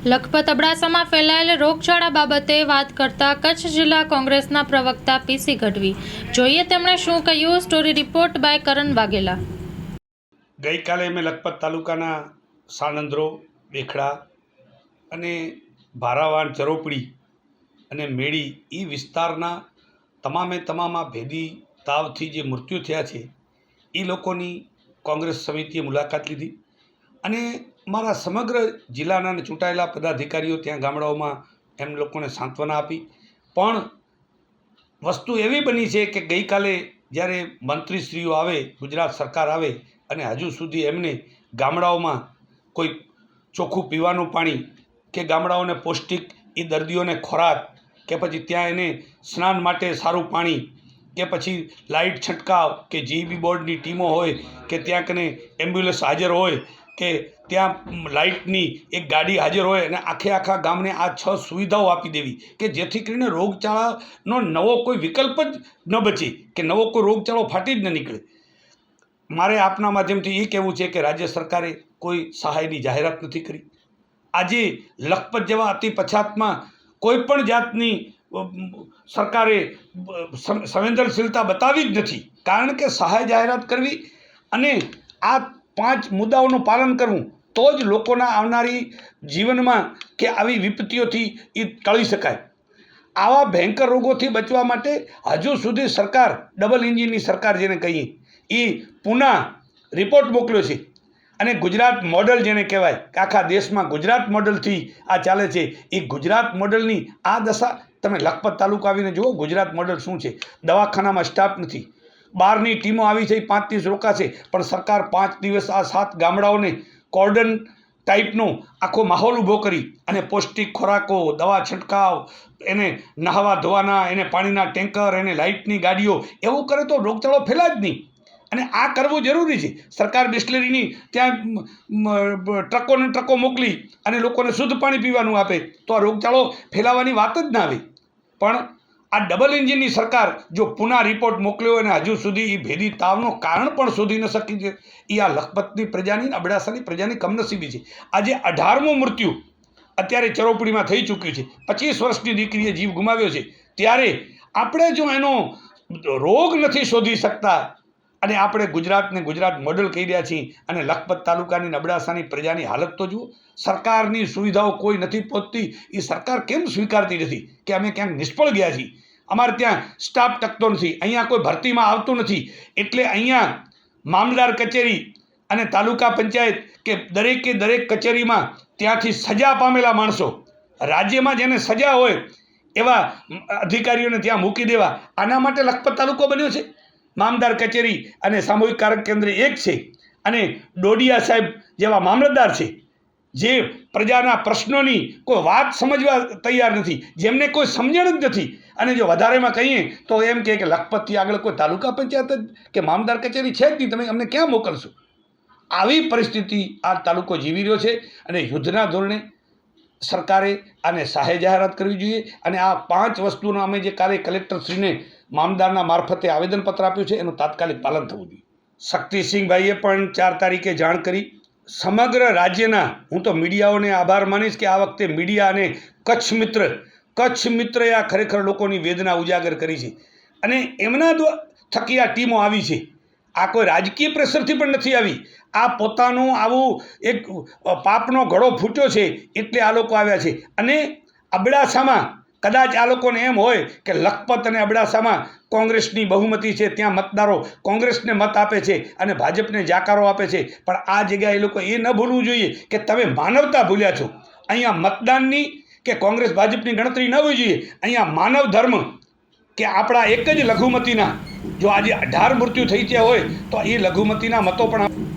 લખપત અબડાસામાં ફેલાયેલ રોગચાળા બાબતે વાત કરતા કચ્છ જિલ્લા કોંગ્રેસના પ્રવક્તા પીસી ગઢવી. જોઈએ તેમણે શું કહ્યું? Story report by Karan Vaghela. ગઈકાલે મેં લખપત તાલુકાના સાણંદરો, બેખડા અને ભારાવાણ, ચરોપડી અને મેળી એ વિસ્તારના તમામે તમામ ભેદી તાવથી જે મૃત્યુ થયા છે એ લોકોની કોંગ્રેસ સમિતિએ મુલાકાત લીધી અને મારા સમગ્ર જિલ્લાના અને ચૂંટાયેલા પદાધિકારીઓ ત્યાં ગામડાઓમાં એમ લોકોને સાંત્વના આપી. પણ વસ્તુ એવી બની છે કે ગઈકાલે જ્યારે મંત્રીશ્રીઓ આવે, ગુજરાત સરકાર આવે અને હજુ સુધી એમને ગામડાઓમાં કોઈ ચોખ્ખું પીવાનું પાણી કે ગામડાઓને પૌષ્ટિક એ દર્દીઓને ખોરાક કે પછી ત્યાં એને સ્નાન માટે સારું પાણી કે પછી લાઇટ છંટકાવ કે જીબી બોર્ડની ટીમો હોય કે ત્યાં કને એમ્બ્યુલન્સ હાજર હોય કે ત્યાં લાઇટની એક ગાડી હાજર હોય અને આખે આખા ગામને આ છ સુવિધાઓ આપી દેવી કે જેથી કરીને રોગચાળાનો નવો કોઈ વિકલ્પ જ ન બચે કે નવો કોઈ રોગચાળો ફાટી જ ન નીકળે. મારે આપના માધ્યમથી એ કહેવું છે કે રાજ્ય સરકારે કોઈ સહાયની જાહેરાત નથી કરી. આજે લખપત જેવા અતિ પછાતમાં કોઈ પણ જાતની સરકારે સંવેદનશીલતા બતાવી જ નથી. કારણ કે સહાય જાહેરાત કરવી અને આ પાંચ મુદ્દાઓનું પાલન કરવું, તો જ લોકોના આવનારી જીવનમાં કે આવી વિપત્તિઓથી એ ટળી શકાય. આવા ભયંકર રોગોથી બચવા માટે હજુ સુધી સરકાર, ડબલ ઇન્જિનની સરકાર જેને કહીએ એ પુના રિપોર્ટ મોકલ્યો છે. અને ગુજરાત મોડલ જેને કહેવાય, કે આખા દેશમાં ગુજરાત મોડલથી આ ચાલે છે. એ ગુજરાત મોડલની આ દશા, તમે લખપત તાલુકા આવીને જુઓ, ગુજરાત મોડલ શું છે? દવાખાનામાં સ્ટાફ નથી. બહારની ટીમો આવી છે એ પાંચ દિવસ રોકાશે. પણ સરકાર પાંચ દિવસ આ સાત ગામડાઓને કોર્ડન ટાઈપનો આખો માહોલ ઊભો કરી અને પૌષ્ટિક ખોરાકો, દવા છંટકાવ, એને નહાવા ધોવાના, એને પાણીના ટેન્કર, એને લાઇટની ગાડીઓ, એવું કરે તો રોગચાળો ફેલાય જ નહીં. અને આ કરવું જરૂરી છે. સરકાર બિસ્લેરીની ત્યાં ટ્રકોને ટ્રકો મોકલી અને લોકોને શુદ્ધ પાણી પીવાનું આપે, તો આ રોગચાળો ફેલાવાની વાત જ ના આવે. પણ આ ડબલ એન્જિનની સરકાર જો પુના રિપોર્ટ મોકલ્યો અને હજુ સુધી એ ભેદી તાવનું કારણ પણ શોધી ન શકી છે. એ આ લખપતની પ્રજાની અબડાસાની પ્રજાની કમનસીબી છે. આજે અઢારમું મૃત્યુ અત્યારે ચરોપડીમાં થઈ ચૂક્યું છે. પચીસ વર્ષની દીકરીએ જીવ ગુમાવ્યો છે. ત્યારે આપણે જો એનો રોગ નથી શોધી શકતા અને આપણે ગુજરાતને ગુજરાત મોડલ કહી રહ્યા છીએ અને લખપત તાલુકાની નબળાસાની પ્રજાની હાલત તો જુઓ. સરકારની સુવિધાઓ કોઈ નથી પહોંચતી. એ સરકાર કેમ સ્વીકારતી નથી કે અમે ક્યાંક નિષ્ફળ ગયા છીએ? અમારે ત્યાં સ્ટાફ ટકતો નથી. અહીંયા કોઈ ભરતીમાં આવતું નથી. એટલે અહીંયા મામલદાર કચેરી અને તાલુકા પંચાયત કે દરેકે દરેક કચેરીમાં ત્યાંથી સજા પામેલા માણસો. રાજ્યમાં જેને સજા હોય એવા અધિકારીઓને ત્યાં મૂકી દેવા. આના માટે લખપત તાલુકો બન્યો છે. મામદાર કચેરી અને સામૂહિક કારક કેન્દ્ર એક છે. અને ડોડિયા સાહેબ જેવા મામલતદાર છે, જે પ્રજાના પ્રશ્નોની કોઈ વાત સમજવા તૈયાર નથી, જેમને કોઈ સમજણ જ નથી. અને જો વધારેમાં કહીએ તો એમ કહે કે લખપતથી આગળ કોઈ તાલુકા પંચાયત જ કે મામદાર કચેરી છે જ નહીં, તમે અમને ક્યાં મોકલશો? આવી પરિસ્થિતિ આ તાલુકો જીવી રહ્યો છે અને યુદ્ધના ધોરણે સરકારે આને સહાય જાહેરાત કરવી જોઈએ. અને આ પાંચ વસ્તુનો અમે જે કાલે કલેક્ટરશ્રીને મામદારના મારફતે આવેદનપત્ર આપ્યું છે. એનું તાત્કાલિક પાલન થવું જોઈએ. શક્તિસિંહભાઈએ પણ ચાર તારીખે જાણ કરી. સમગ્ર રાજ્યના, હું તો મીડિયાઓને આભાર માનીશ કે આ વખતે મીડિયા અને કચ્છ મિત્ર, કચ્છ મિત્રએ આ ખરેખર લોકોની વેદના ઉજાગર કરી છે. અને એમના થકી આ ટીમો આવી છે. આ કોઈ રાજકીય પ્રેશરથી પણ નથી આવી. આ પોતાનું આવું એક પાપનો ઘડો ફૂટ્યો છે એટલે આ લોકો આવ્યા છે. અને અબડાસામાં કદાચ આ લોકોને એમ હોય કે લખપત અને અબડાસામાં કોંગ્રેસની બહુમતી છે, ત્યાં મતદારો કોંગ્રેસને મત આપે છે અને ભાજપને જાકારો આપે છે. પણ આ જગ્યાએ એ લોકો એ ન ભૂલવું જોઈએ કે તમે માનવતા ભૂલ્યા છો. અહીંયા મતદાનની કે કોંગ્રેસ ભાજપની ગણતરી ન હોવી જોઈએ. અહીંયા માનવ ધર્મ કે આપણા એક જ લઘુમતીના. જો આજે અઢાર મૃત્યુ થઈ ગયા હોય તો એ લઘુમતીના મતો પણ